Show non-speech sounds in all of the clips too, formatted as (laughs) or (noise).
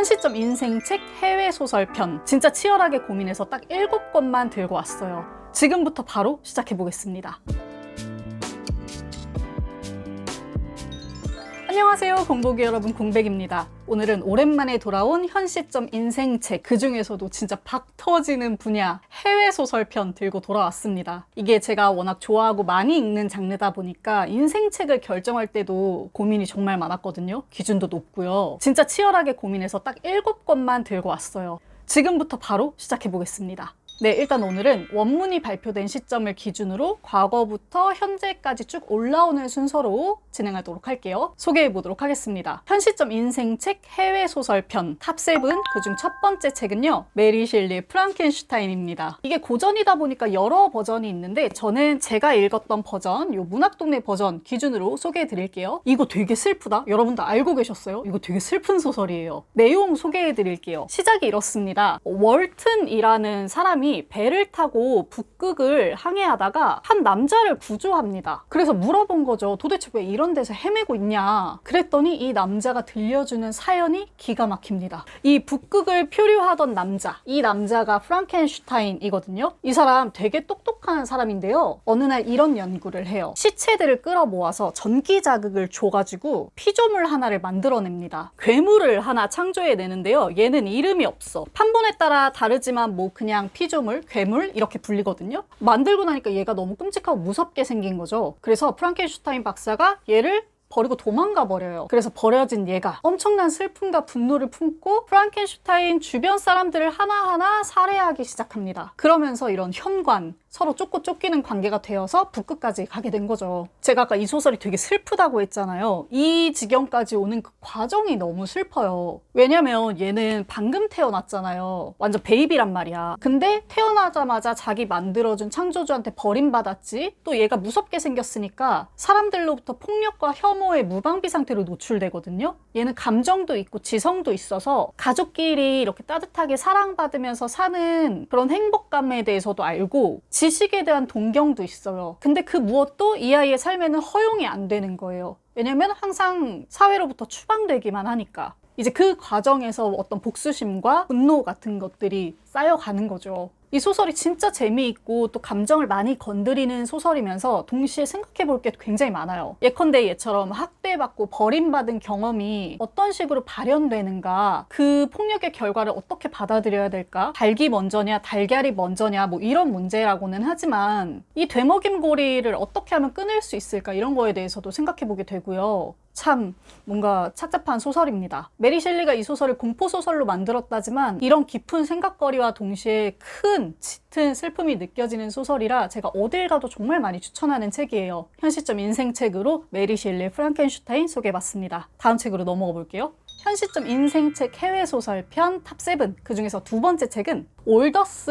현 시점 인생책 해외 소설편 진짜 치열하게 고민해서 딱 7권만 들고 왔어요. 지금부터 바로 시작해 보겠습니다. 안녕하세요 공복이 여러분 공백입니다. 오늘은 오랜만에 돌아온 현 시점 인생책 그 중에서도 진짜 박 터지는 분야 해외 소설편 들고 돌아왔습니다. 이게 제가 워낙 좋아하고 많이 읽는 장르다 보니까 인생책을 결정할 때도 고민이 정말 많았거든요. 기준도 높고요. 진짜 치열하게 고민해서 딱 7권만 들고 왔어요. 지금부터 바로 시작해 보겠습니다 네, 일단 오늘은 원문이 발표된 시점을 기준으로 과거부터 현재까지 쭉 올라오는 순서로 진행하도록 할게요. 소개해 보도록 하겠습니다. 현 시점 인생책 해외 소설편 탑7 그중 첫 번째 책은요. 메리 셸리의 프랑켄슈타인입니다. 이게 고전이다 보니까 여러 버전이 있는데 저는 제가 읽었던 버전, 요 문학동네 버전 기준으로 소개해 드릴게요. 이거 되게 슬프다. 여러분도 알고 계셨어요? 이거 되게 슬픈 소설이에요. 내용 소개해 드릴게요. 시작이 이렇습니다. 월튼이라는 사람이 배를 타고 북극을 항해하다가 한 남자를 구조합니다. 그래서 물어본 거죠. 도대체 왜 이런 데서 헤매고 있냐? 그랬더니 이 남자가 들려주는 사연이 기가 막힙니다. 이 북극을 표류하던 남자, 이 남자가 프랑켄슈타인이거든요. 이 사람 되게 똑똑한 사람인데요. 어느 날 이런 연구를 해요. 시체들을 끌어 모아서 전기 자극을 줘가지고 피조물 하나를 만들어냅니다. 괴물을 하나 창조해내는데요. 얘는 이름이 없어. 판본에 따라 다르지만 뭐 그냥 피조 물, 괴물 이렇게 불리거든요. 만들고 나니까 얘가 너무 끔찍하고 무섭게 생긴 거죠. 그래서 프랑켄슈타인 박사가 얘를 버리고 도망가 버려요. 그래서 버려진 얘가 엄청난 슬픔과 분노를 품고 프랑켄슈타인 주변 사람들을 하나하나 살해하기 시작합니다. 그러면서 이런 현관, 서로 쫓고 쫓기는 관계가 되어서 북극까지 가게 된 거죠. 제가 아까 이 소설이 되게 슬프다고 했잖아요. 이 지경까지 오는 그 과정이 너무 슬퍼요. 왜냐면 얘는 방금 태어났잖아요. 완전 베이비란 말이야. 근데 태어나자마자 자기 만들어준 창조주한테 버림받았지. 또 얘가 무섭게 생겼으니까 사람들로부터 폭력과 혐오의 무방비 상태로 노출되거든요. 얘는 감정도 있고 지성도 있어서 가족끼리 이렇게 따뜻하게 사랑받으면서 사는 그런 행복감에 대해서도 알고 지식에 대한 동경도 있어요. 근데 그 무엇도 이 아이의 삶에는 허용이 안 되는 거예요. 왜냐면 항상 사회로부터 추방되기만 하니까. 이제 그 과정에서 어떤 복수심과 분노 같은 것들이 쌓여가는 거죠. 이 소설이 진짜 재미있고 또 감정을 많이 건드리는 소설이면서 동시에 생각해 볼 게 굉장히 많아요. 예컨대 얘처럼 학대받고 버림받은 경험이 어떤 식으로 발현되는가, 그 폭력의 결과를 어떻게 받아들여야 될까, 닭이 먼저냐, 달걀이 먼저냐, 뭐 이런 문제라고는 하지만 이 되먹임고리를 어떻게 하면 끊을 수 있을까 이런 거에 대해서도 생각해 보게 되고요. 참 뭔가 착잡한 소설입니다. 메리 셸리가 이 소설을 공포 소설로 만들었다지만 이런 깊은 생각거리와 동시에 큰 짙은 슬픔이 느껴지는 소설이라 제가 어딜 가도 정말 많이 추천하는 책이에요. 현 시점 인생책으로 메리 셸리의 프랑켄슈타인 소개해봤습니다. 다음 책으로 넘어가 볼게요. 현 시점 인생책 해외 소설 편 탑7 그 중에서 두 번째 책은 올더스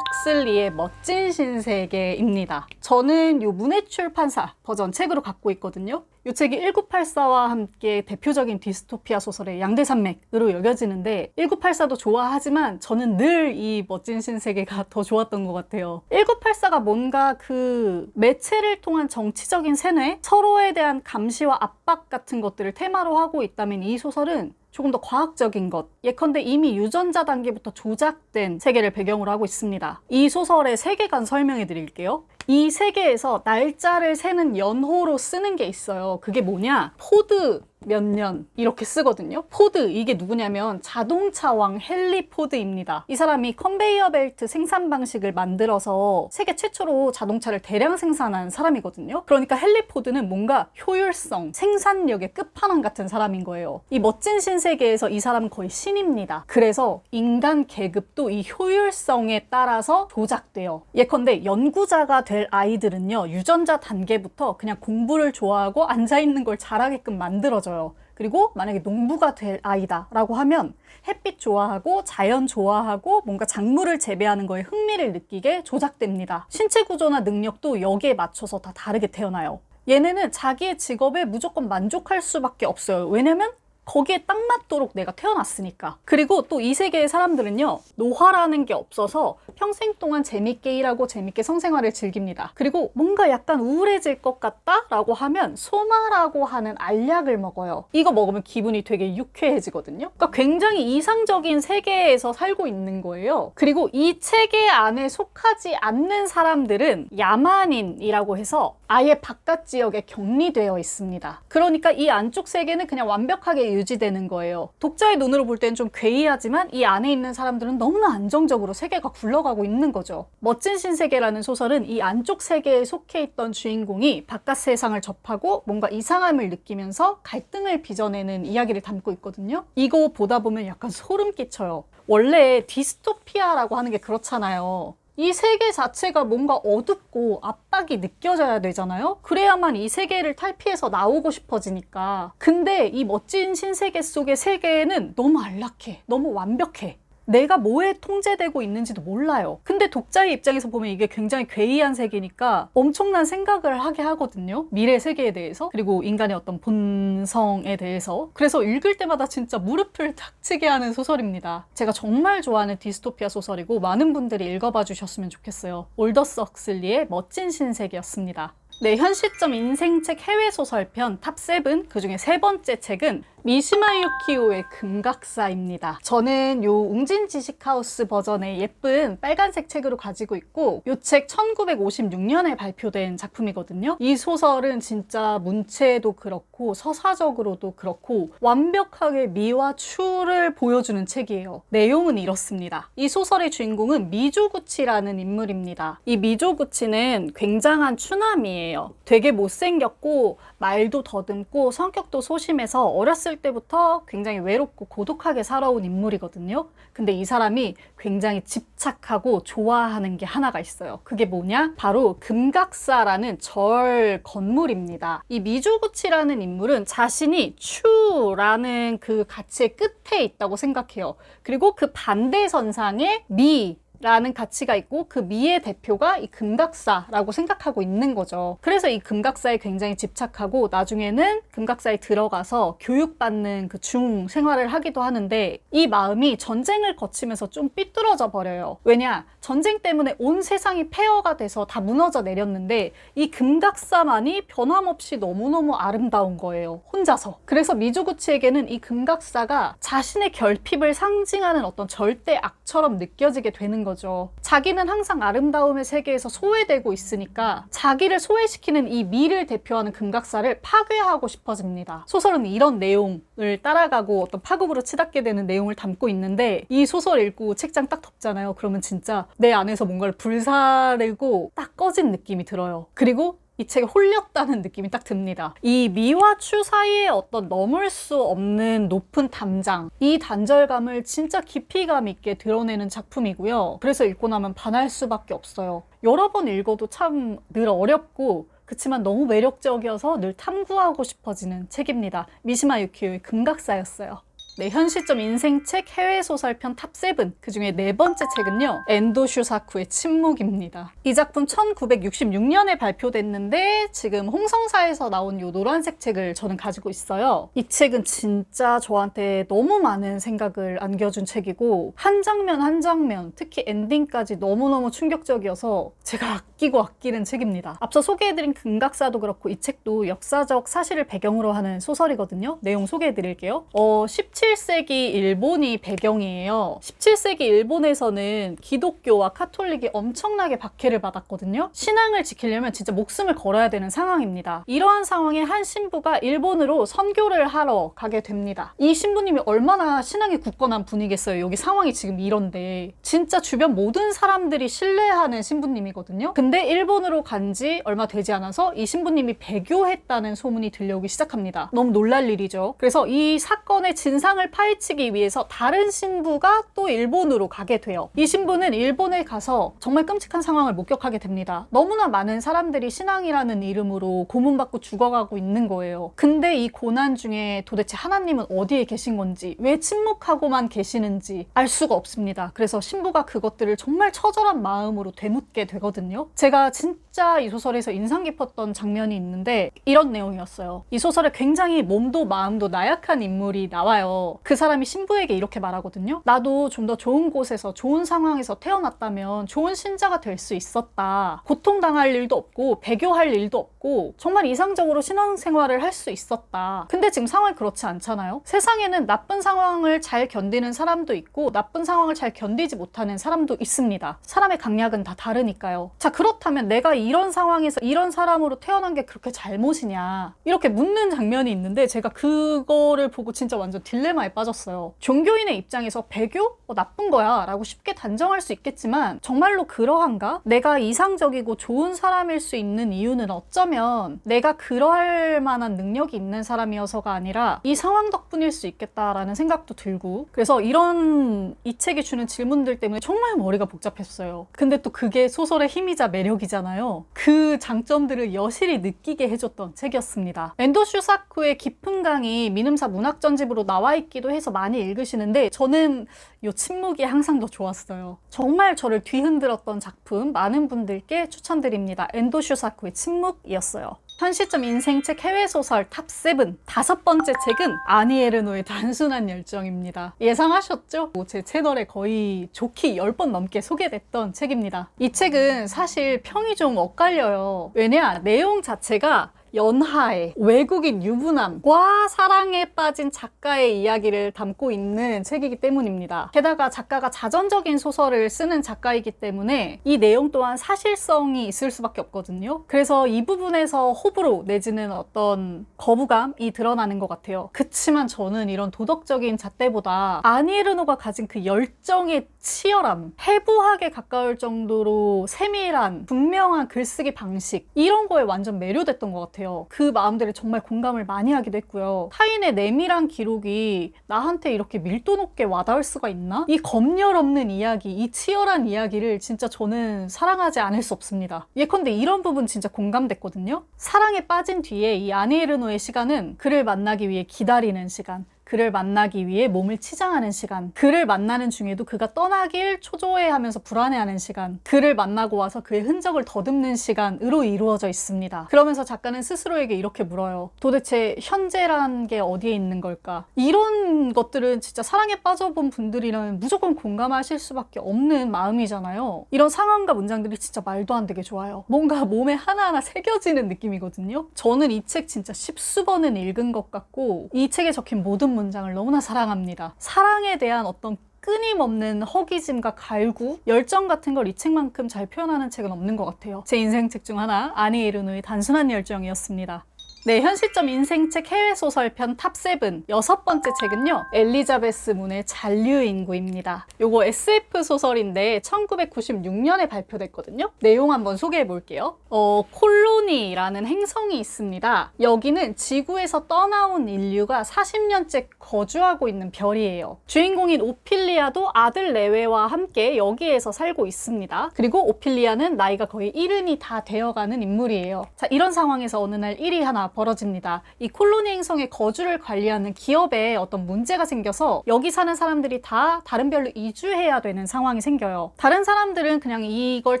헉슬리의 멋진 신세계입니다. 저는 요 문해출판사 버전 책으로 갖고 있거든요. 이 책이 1984와 함께 대표적인 디스토피아 소설의 양대산맥으로 여겨지는데 1984도 좋아하지만 저는 늘 이 멋진 신세계가 더 좋았던 것 같아요. 1984가 뭔가 그 매체를 통한 정치적인 세뇌, 서로에 대한 감시와 압박 같은 것들을 테마로 하고 있다면 이 소설은 조금 더 과학적인 것, 예컨대 이미 유전자 단계부터 조작된 세계를 배경으로 하고 있습니다. 이 소설의 세계관 설명해 드릴게요. 이 세계에서 날짜를 세는 연호로 쓰는 게 있어요. 그게 뭐냐? 포드 몇 년 이렇게 쓰거든요. 포드 이게 누구냐면 자동차 왕 헨리 포드입니다. 이 사람이 컨베이어 벨트 생산 방식을 만들어서 세계 최초로 자동차를 대량 생산한 사람이거든요. 그러니까 헨리 포드는 뭔가 효율성, 생산력의 끝판왕 같은 사람인 거예요. 이 멋진 신세계에서 이 사람은 거의 신입니다. 그래서 인간 계급도 이 효율성에 따라서 조작돼요. 예컨대 연구자가 될 아이들은요 유전자 단계부터 그냥 공부를 좋아하고 앉아 있는 걸 잘하게끔 만들어져요. 그리고 만약에 농부가 될 아이다라고 하면 햇빛 좋아하고 자연 좋아하고 뭔가 작물을 재배하는 거에 흥미를 느끼게 조작됩니다. 신체 구조나 능력도 여기에 맞춰서 다 다르게 태어나요. 얘네는 자기의 직업에 무조건 만족할 수밖에 없어요. 왜냐면 거기에 딱 맞도록 내가 태어났으니까. 그리고 또 이 세계의 사람들은요, 노화라는 게 없어서 평생 동안 재밌게 일하고 재밌게 성생활을 즐깁니다. 그리고 뭔가 약간 우울해질 것 같다라고 하면 소마라고 하는 알약을 먹어요. 이거 먹으면 기분이 되게 유쾌해지거든요. 그러니까 굉장히 이상적인 세계에서 살고 있는 거예요. 그리고 이 체계 안에 속하지 않는 사람들은 야만인이라고 해서 아예 바깥 지역에 격리되어 있습니다. 그러니까 이 안쪽 세계는 그냥 완벽하게 유지되는 거예요. 독자의 눈으로 볼 때는 좀 괴이하지만 이 안에 있는 사람들은 너무나 안정적으로 세계가 굴러가고 있는 거죠. 멋진 신세계라는 소설은 이 안쪽 세계에 속해 있던 주인공이 바깥 세상을 접하고 뭔가 이상함을 느끼면서 갈등을 빚어내는 이야기를 담고 있거든요. 이거 보다 보면 약간 소름 끼쳐요. 원래 디스토피아라고 하는 게 그렇잖아요. 이 세계 자체가 뭔가 어둡고 압박이 느껴져야 되잖아요? 그래야만 이 세계를 탈피해서 나오고 싶어지니까. 근데 이 멋진 신세계 속의 세계는 너무 안락해. 너무 완벽해. 내가 뭐에 통제되고 있는지도 몰라요. 근데 독자의 입장에서 보면 이게 굉장히 괴이한 세계니까 엄청난 생각을 하게 하거든요. 미래 세계에 대해서. 그리고 인간의 어떤 본성에 대해서. 그래서 읽을 때마다 진짜 무릎을 탁 치게 하는 소설입니다. 제가 정말 좋아하는 디스토피아 소설이고 많은 분들이 읽어봐 주셨으면 좋겠어요. 올더스 헉슬리의 멋진 신세계였습니다. 네, 현 시점 인생책 해외 소설편 탑7 그 중에 세 번째 책은 미시마 유키오의 금각사입니다. 저는 요 웅진 지식하우스 버전의 예쁜 빨간색 책으로 가지고 있고 요 책 1956년에 발표된 작품이거든요. 이 소설은 진짜 문체도 그렇고 서사적으로도 그렇고 완벽하게 미와 추를 보여주는 책이에요. 내용은 이렇습니다. 이 소설의 주인공은 미조구치라는 인물입니다. 이 미조구치는 굉장한 추남이에요. 되게 못생겼고 말도 더듬고 성격도 소심해서 어렸을 때부터 굉장히 외롭고 고독하게 살아온 인물이거든요. 근데 이 사람이 굉장히 집착하고 좋아하는 게 하나가 있어요. 그게 뭐냐? 바로 금각사라는 절 건물입니다. 이 미주구치라는 인물은 자신이 추라는 그 가치의 끝에 있다고 생각해요. 그리고 그 반대 선상에 미 라는 가치가 있고 그 미의 대표가 이 금각사라고 생각하고 있는 거죠. 그래서 이 금각사에 굉장히 집착하고 나중에는 금각사에 들어가서 교육받는 그 중 생활을 하기도 하는데 이 마음이 전쟁을 거치면서 좀 삐뚤어져 버려요. 왜냐? 전쟁 때문에 온 세상이 폐허가 돼서 다 무너져 내렸는데 이 금각사만이 변함없이 너무너무 아름다운 거예요. 혼자서. 그래서 미조구치에게는 이 금각사가 자신의 결핍을 상징하는 어떤 절대 악처럼 느껴지게 되는 거죠. 자기는 항상 아름다움의 세계에서 소외되고 있으니까 자기를 소외시키는 이 미를 대표하는 금각사를 파괴하고 싶어집니다. 소설은 이런 내용을 따라가고 어떤 파국으로 치닫게 되는 내용을 담고 있는데 이 소설 읽고 책장 딱 덮잖아요. 그러면 진짜 내 안에서 뭔가를 불사르고 딱 꺼진 느낌이 들어요. 그리고 이 책에 홀렸다는 느낌이 딱 듭니다. 이 미와 추 사이에 어떤 넘을 수 없는 높은 담장, 이 단절감을 진짜 깊이감 있게 드러내는 작품이고요. 그래서 읽고 나면 반할 수밖에 없어요. 여러 번 읽어도 참 늘 어렵고 그치만 너무 매력적이어서 늘 탐구하고 싶어지는 책입니다. 미시마 유키오의 금각사였어요. 네, 현 시점 인생책 해외 소설편 탑7 그 중에 네 번째 책은요 엔도 슈사쿠의 침묵입니다. 이 작품 1966년에 발표됐는데 지금 홍성사에서 나온 요 노란색 책을 저는 가지고 있어요. 이 책은 진짜 저한테 너무 많은 생각을 안겨준 책이고 한 장면 한 장면 특히 엔딩까지 너무너무 충격적이어서 제가 아끼고 아끼는 책입니다. 앞서 소개해드린 금각사도 그렇고 이 책도 역사적 사실을 배경으로 하는 소설이거든요. 내용 소개해드릴게요. 어, 17 세기 일본이 배경이에요. 17세기 일본에서는 기독교와 카톨릭이 엄청나게 박해를 받았거든요. 신앙을 지키려면 진짜 목숨을 걸어야 되는 상황입니다. 이러한 상황에 한 신부가 일본으로 선교를 하러 가게 됩니다. 이 신부님이 얼마나 신앙이 굳건한 분이겠어요. 여기 상황이 지금 이런데. 진짜 주변 모든 사람들이 신뢰하는 신부님이거든요. 근데 일본으로 간 지 얼마 되지 않아서 이 신부님이 배교했다는 소문이 들려오기 시작합니다. 너무 놀랄 일이죠. 그래서 이 사건의 진상 진상을 파헤치기 위해서 다른 신부가 또 일본으로 가게 돼요. 이 신부는 일본에 가서 정말 끔찍한 상황을 목격하게 됩니다. 너무나 많은 사람들이 신앙이라는 이름으로 고문받고 죽어가고 있는 거예요. 근데 이 고난 중에 도대체 하나님은 어디에 계신 건지, 왜 침묵하고만 계시는지 알 수가 없습니다. 그래서 신부가 그것들을 정말 처절한 마음으로 되묻게 되거든요. 제가 진짜 이 소설에서 인상 깊었던 장면이 있는데 이런 내용이었어요. 이 소설에 굉장히 몸도 마음도 나약한 인물이 나와요. 그 사람이 신부에게 이렇게 말하거든요. 나도 좀 더 좋은 곳에서 좋은 상황에서 태어났다면 좋은 신자가 될 수 있었다. 고통당할 일도 없고 배교할 일도 없고 정말 이상적으로 신앙생활을 할 수 있었다. 근데 지금 상황이 그렇지 않잖아요. 세상에는 나쁜 상황을 잘 견디는 사람도 있고 나쁜 상황을 잘 견디지 못하는 사람도 있습니다. 사람의 강약은 다 다르니까요. 자 그렇다면 내가 이런 상황에서 이런 사람으로 태어난 게 그렇게 잘못이냐 이렇게 묻는 장면이 있는데 제가 그거를 보고 진짜 완전 딜레마에 빠졌어요. 종교인의 입장에서 배교? 어, 나쁜 거야 라고 쉽게 단정할 수 있겠지만 정말로 그러한가? 내가 이상적이고 좋은 사람일 수 있는 이유는 어쩌면 내가 그러할 만한 능력이 있는 사람이어서가 아니라 이 상황 덕분일 수 있겠다라는 생각도 들고 그래서 이런 이 책이 주는 질문들 때문에 정말 머리가 복잡했어요. 근데 또 그게 소설의 힘이자 매력이잖아요. 그 장점들을 여실히 느끼게 해줬던 책이었습니다. 엔도 슈사쿠의 깊은 강이 미음사 문학전집으로 나와 있기도 해서 많이 읽으시는데 저는 요 침묵이 항상 더 좋았어요. 정말 저를 뒤흔들었던 작품 많은 분들께 추천드립니다. 엔도 슈사쿠의 침묵이었 어요. 현 시점 인생책 해외소설 탑7 다섯 번째 책은 아니 에르노의 단순한 열정입니다. 예상하셨죠? 뭐제 채널에 거의 좋게 10번 넘게 소개됐던 책입니다. 이 책은 사실 평이 좀 엇갈려요. 왜냐? 내용 자체가 연하의 외국인 유부남과 사랑에 빠진 작가의 이야기를 담고 있는 책이기 때문입니다. 게다가 작가가 자전적인 소설을 쓰는 작가이기 때문에 이 내용 또한 사실성이 있을 수밖에 없거든요. 그래서 이 부분에서 호불호 내지는 어떤 거부감이 드러나는 것 같아요. 그치만 저는 이런 도덕적인 잣대보다 아니에르노가 가진 그 열정의 치열함, 해부학에 가까울 정도로 세밀한 분명한 글쓰기 방식 이런 거에 완전 매료됐던 것 같아요. 그 마음들에 정말 공감을 많이 하기도 했고요. 타인의 내밀한 기록이 나한테 이렇게 밀도 높게 와닿을 수가 있나? 이 검열 없는 이야기, 이 치열한 이야기를 진짜 저는 사랑하지 않을 수 없습니다. 예컨대 이런 부분 진짜 공감됐거든요. 사랑에 빠진 뒤에 이 아니 에르노의 시간은 그를 만나기 위해 기다리는 시간, 그를 만나기 위해 몸을 치장하는 시간, 그를 만나는 중에도 그가 떠나길 초조해하면서 불안해하는 시간, 그를 만나고 와서 그의 흔적을 더듬는 시간으로 이루어져 있습니다. 그러면서 작가는 스스로에게 이렇게 물어요. 도대체 현재란 게 어디에 있는 걸까? 이런 것들은 진짜 사랑에 빠져본 분들이라면 무조건 공감하실 수밖에 없는 마음이잖아요. 이런 상황과 문장들이 진짜 말도 안 되게 좋아요. 뭔가 몸에 하나하나 새겨지는 느낌이거든요. 저는 이 책 진짜 십수 번은 읽은 것 같고 이 책에 적힌 모든 문 장을 너무나 사랑합니다. 사랑에 대한 어떤 끊임없는 허기짐과 갈구, 열정 같은 걸 이 책만큼 잘 표현하는 책은 없는 것 같아요. 제 인생 책 중 하나, 아니 에르노의 단순한 열정이었습니다. 네, 현 시점 인생책 해외 소설편 탑7 여섯 번째 책은요. 엘리자베스 문의 잔류인구입니다. 요거 SF 소설인데 1996년에 발표됐거든요. 내용 한번 소개해 볼게요. 어, 콜로니라는 행성이 있습니다. 여기는 지구에서 떠나온 인류가 40년째 거주하고 있는 별이에요. 주인공인 오필리아도 아들 레웨와 함께 여기에서 살고 있습니다. 그리고 오필리아는 나이가 거의 이른이 다 되어가는 인물이에요. 자, 이런 상황에서 어느 날 일이 하나 벌어집니다. 이 콜로니 행성의 거주를 관리하는 기업에 어떤 문제가 생겨서 여기 사는 사람들이 다 다른 별로 이주해야 되는 상황이 생겨요. 다른 사람들은 그냥 이걸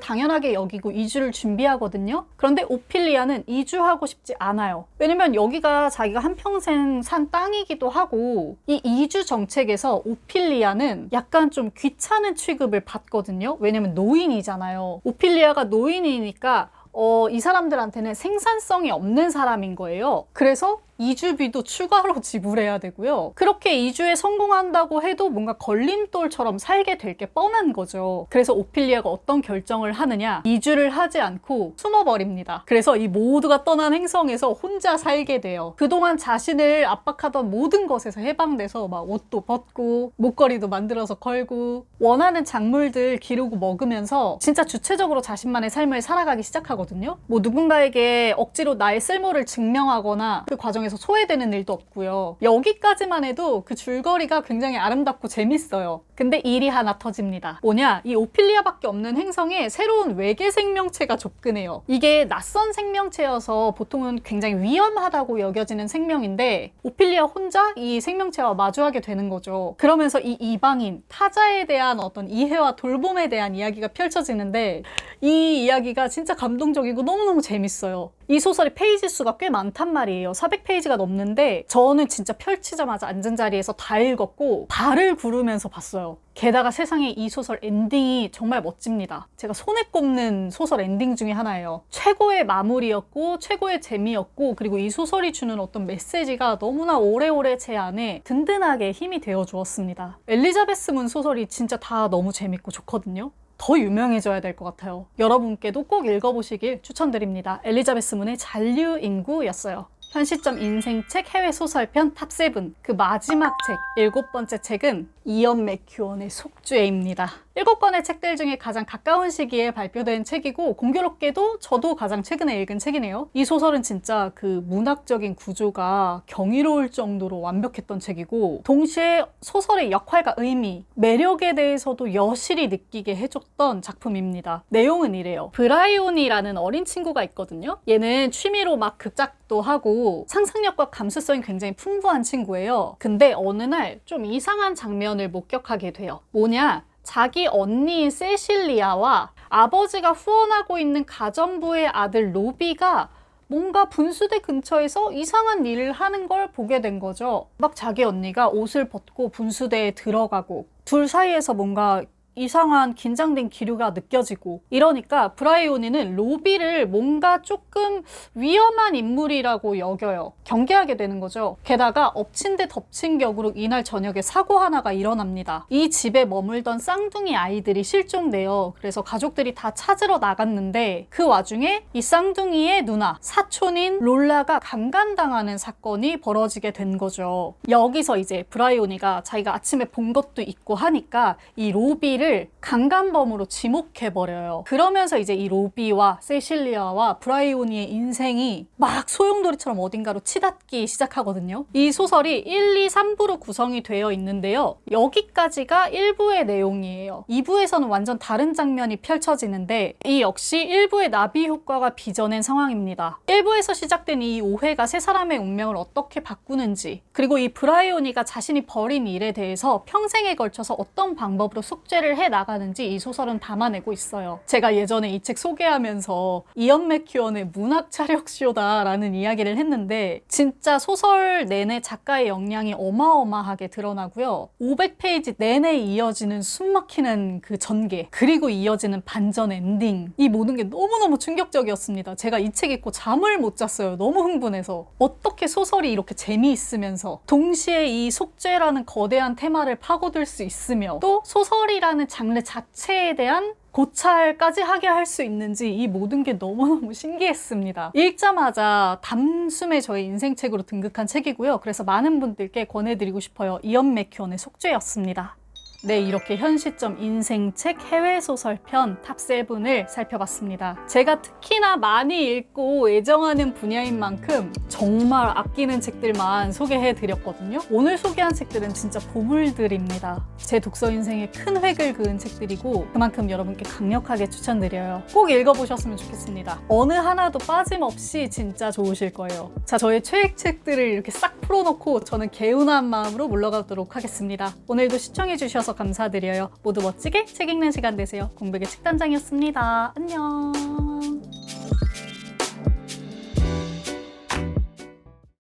당연하게 여기고 이주를 준비하거든요. 그런데 오필리아는 이주하고 싶지 않아요. 왜냐면 여기가 자기가 한평생 산 땅이기도 하고 이 이주 정책에서 오필리아는 약간 좀 귀찮은 취급을 받거든요. 왜냐면 노인이잖아요. 오필리아가 노인이니까 어, 이 사람들한테는 생산성이 없는 사람인 거예요. 그래서 이주비도 추가로 지불해야 되고요. 그렇게 이주에 성공한다고 해도 뭔가 걸림돌처럼 살게 될 게 뻔한 거죠. 그래서 오필리아가 어떤 결정을 하느냐? 이주를 하지 않고 숨어버립니다. 그래서 이 모두가 떠난 행성에서 혼자 살게 돼요. 그동안 자신을 압박하던 모든 것에서 해방돼서 막 옷도 벗고 목걸이도 만들어서 걸고 원하는 작물들 기르고 먹으면서 진짜 주체적으로 자신만의 삶을 살아가기 시작하거든요. 뭐 누군가에게 억지로 나의 쓸모를 증명하거나 그 과정에서 인해서 소외되는 일도 없고요. 여기까지만 해도 그 줄거리가 굉장히 아름답고 재밌어요. 근데 일이 하나 터집니다. 뭐냐? 이 오피리아밖에 없는 행성에 새로운 외계 생명체가 접근해요. 이게 낯선 생명체여서 보통은 굉장히 위험하다고 여겨지는 생명인데 오피리아 혼자 이 생명체와 마주하게 되는 거죠. 그러면서 이 이방인, 타자에 대한 어떤 이해와 돌봄에 대한 이야기가 펼쳐지는데 이 이야기가 진짜 감동적이고 너무너무 재밌어요. 이 소설의 페이지 수가 꽤 많단 말이에요. 400페이지가 넘는데 저는 진짜 펼치자마자 앉은 자리에서 다 읽었고 발을 구르면서 봤어요. 게다가 세상에 이 소설 엔딩이 정말 멋집니다. 제가 손에 꼽는 소설 엔딩 중에 하나예요. 최고의 마무리였고 최고의 재미였고 그리고 이 소설이 주는 어떤 메시지가 너무나 오래오래 제 안에 든든하게 힘이 되어 주었습니다. 엘리자베스 문 소설이 진짜 다 너무 재밌고 좋거든요. 더 유명해져야 될 것 같아요. 여러분께도 꼭 읽어보시길 추천드립니다. 엘리자베스 문의 잔류 인구였어요. 현 시점 인생책 해외 소설편 탑7 그 마지막 책 일곱 번째 책은 이언 맥큐언의 속죄입니다. 일곱 권의 책들 중에 가장 가까운 시기에 발표된 책이고 공교롭게도 저도 가장 최근에 읽은 책이네요. 이 소설은 진짜 그 문학적인 구조가 경이로울 정도로 완벽했던 책이고 동시에 소설의 역할과 의미, 매력에 대해서도 여실히 느끼게 해줬던 작품입니다. 내용은 이래요. 브라이온이라는 어린 친구가 있거든요. 얘는 취미로 막 극작 도 하고 상상력과 감수성이 굉장히 풍부한 친구예요. 근데 어느 날 좀 이상한 장면을 목격하게 돼요. 뭐냐? 자기 언니 세실리아와 아버지가 후원하고 있는 가정부의 아들 로비가 뭔가 분수대 근처에서 이상한 일을 하는 걸 보게 된 거죠. 막 자기 언니가 옷을 벗고 분수대에 들어가고 둘 사이에서 뭔가 이상한 긴장된 기류가 느껴지고 이러니까 브라이오니는 로비를 뭔가 조금 위험한 인물이라고 여겨요. 경계하게 되는 거죠. 게다가 엎친 데 덮친 격으로 이날 저녁에 사고 하나가 일어납니다. 이 집에 머물던 쌍둥이 아이들이 실종돼요. 그래서 가족들이 다 찾으러 나갔는데 그 와중에 이 쌍둥이의 누나, 사촌인 롤라가 강간당하는 사건이 벌어지게 된 거죠. 여기서 이제 브라이오니가 자기가 아침에 본 것도 있고 하니까 이 로비를 강간범으로 지목해버려요. 그러면서 이제 이 로비와 세실리아와 브라이오니의 인생이 막 소용돌이처럼 어딘가로 치닫기 시작하거든요. 이 소설이 1, 2, 3부로 구성이 되어 있는데요. 여기까지가 1부의 내용이에요. 2부에서는 완전 다른 장면이 펼쳐지는데 이 역시 1부의 나비 효과가 빚어낸 상황입니다. 1부에서 시작된 이 오해가 세 사람의 운명을 어떻게 바꾸는지 그리고 이 브라이오니가 자신이 벌인 일에 대해서 평생에 걸쳐서 어떤 방법으로 숙제를 해 나가는지 이 소설은 담아내고 있어요. 제가 예전에 이 책 소개하면서 이언 맥큐언의 문학 차력쇼다라는 이야기를 했는데 진짜 소설 내내 작가의 역량이 어마어마하게 드러나고요. 500페이지 내내 이어지는 숨막히는 그 전개 그리고 이어지는 반전 엔딩 이 모든 게 너무너무 충격적이었습니다. 제가 이 책 읽고 잠을 못 잤어요. 너무 흥분해서 어떻게 소설이 이렇게 재미있으면서 동시에 이 속죄라는 거대한 테마를 파고들 수 있으며 또 소설이라는 장르 자체에 대한 고찰까지 하게 할 수 있는지 이 모든 게 너무너무 (laughs) 신기했습니다. 읽자마자 담숨의 저의 인생책으로 등극한 책이고요. 그래서 많은 분들께 권해드리고 싶어요. 이언 맥큐언의 속죄였습니다. 네, 이렇게 현 시점 인생책 해외 소설 편 탑7을 살펴봤습니다. 제가 특히나 많이 읽고 애정하는 분야인 만큼 정말 아끼는 책들만 소개해 드렸거든요. 오늘 소개한 책들은 진짜 보물들입니다. 제 독서 인생에 큰 획을 그은 책들이고 그만큼 여러분께 강력하게 추천드려요. 꼭 읽어보셨으면 좋겠습니다. 어느 하나도 빠짐없이 진짜 좋으실 거예요. 자, 저의 최애 책들을 이렇게 싹 풀어놓고 저는 개운한 마음으로 물러가도록 하겠습니다. 오늘도 시청 감사드려요. 모두 멋지게 책 읽는 시간 되세요. 공백의 책단장이었습니다. 안녕.